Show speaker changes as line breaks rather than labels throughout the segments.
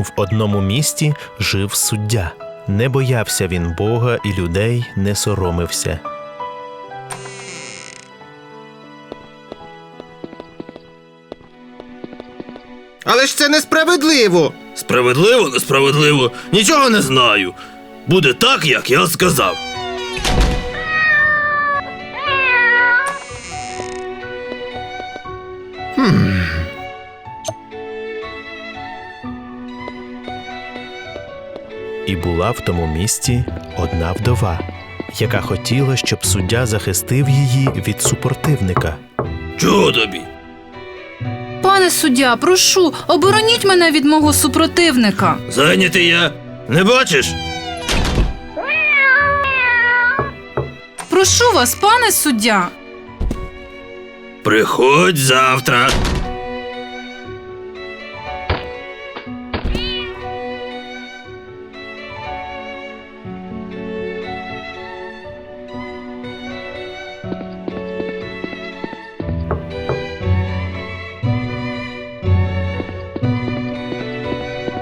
В одному місті жив суддя. Не боявся він Бога і людей не соромився.
Але ж це несправедливо.
Справедливо, несправедливо, нічого не знаю. Буде так, як я сказав.
І була в тому місті одна вдова, яка хотіла, щоб суддя захистив її від супротивника.
Чого тобі?
Пане суддя, прошу, обороніть мене від мого супротивника.
Зайнятий я. Не бачиш?
Прошу вас, пане суддя.
Приходь завтра.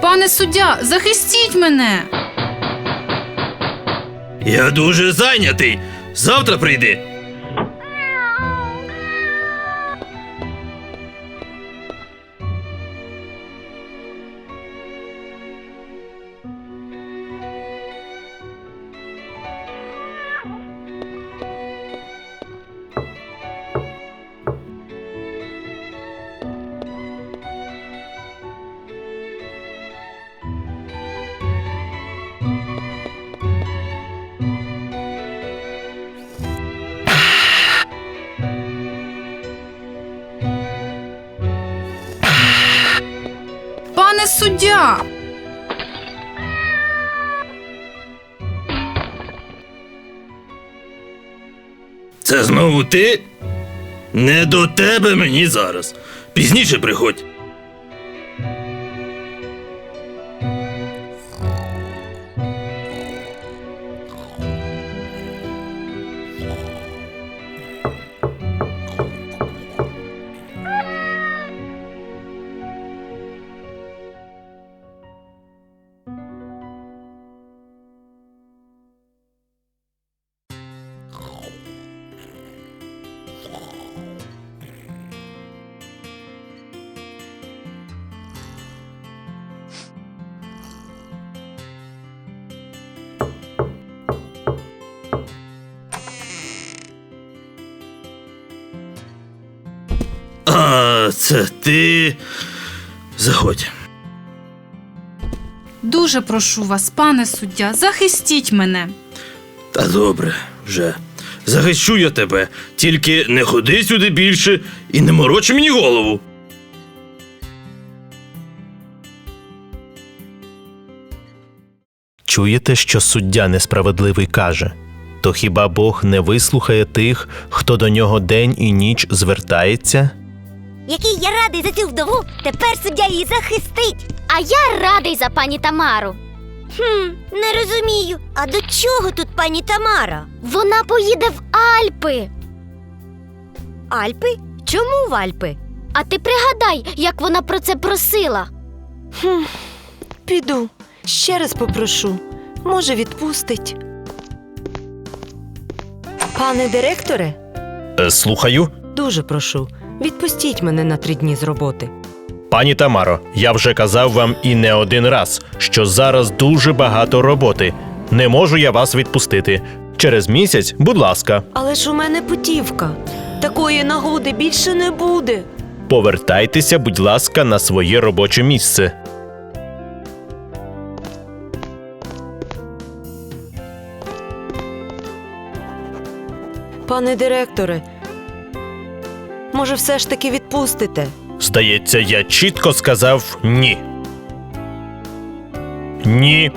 Пане суддя, захистіть мене.
Я дуже зайнятий. Завтра прийди.
Суддя.
Це знову ти? Не до тебе мені зараз. Пізніше приходь. А, це ти. Заходь.
Дуже прошу вас, пане суддя, захистіть мене.
Та добре, вже. Захищу я тебе, тільки не ходи сюди більше і не мороч мені голову.
Чуєте, що суддя несправедливий каже? То хіба Бог не вислухає тих, хто до нього день і ніч звертається?
Який я радий за цю вдову, тепер суддя її захистить.
А я радий за пані Тамару.
Хм, не розумію. А до чого тут пані Тамара?
Вона поїде в Альпи.
Альпи? Чому в Альпи?
А ти пригадай, як вона про це просила.
Піду. Ще раз попрошу. Може, відпустить. Пане директоре,
Е, Слухаю.
дуже прошу, відпустіть мене на три дні з роботи.
Пані Тамаро, я вже казав вам і не один раз, що зараз дуже багато роботи. Не можу я вас відпустити. Через місяць, будь ласка,
Але ж у мене путівка. Такої нагоди більше не буде.
повертайтеся, будь ласка, на своє робоче місце.
Пане директоре, може, все ж таки відпустите?
Здається, я чітко сказав ні. Ні.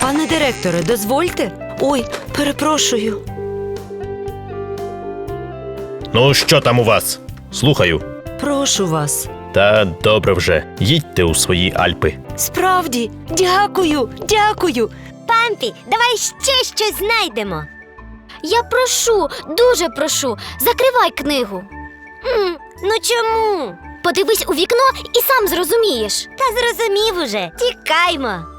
Пане директоре, дозвольте? Ой, перепрошую.
Ну, що там у вас? Слухаю.
Прошу вас.
Та добре вже, їдьте у свої Альпи.
Справді, дякую, дякую.
Пампі, давай ще щось знайдемо.
Я прошу, дуже прошу, закривай книгу.
М, ну чому?
Подивись у вікно і сам зрозумієш.
Та зрозумів уже. Тікаймо.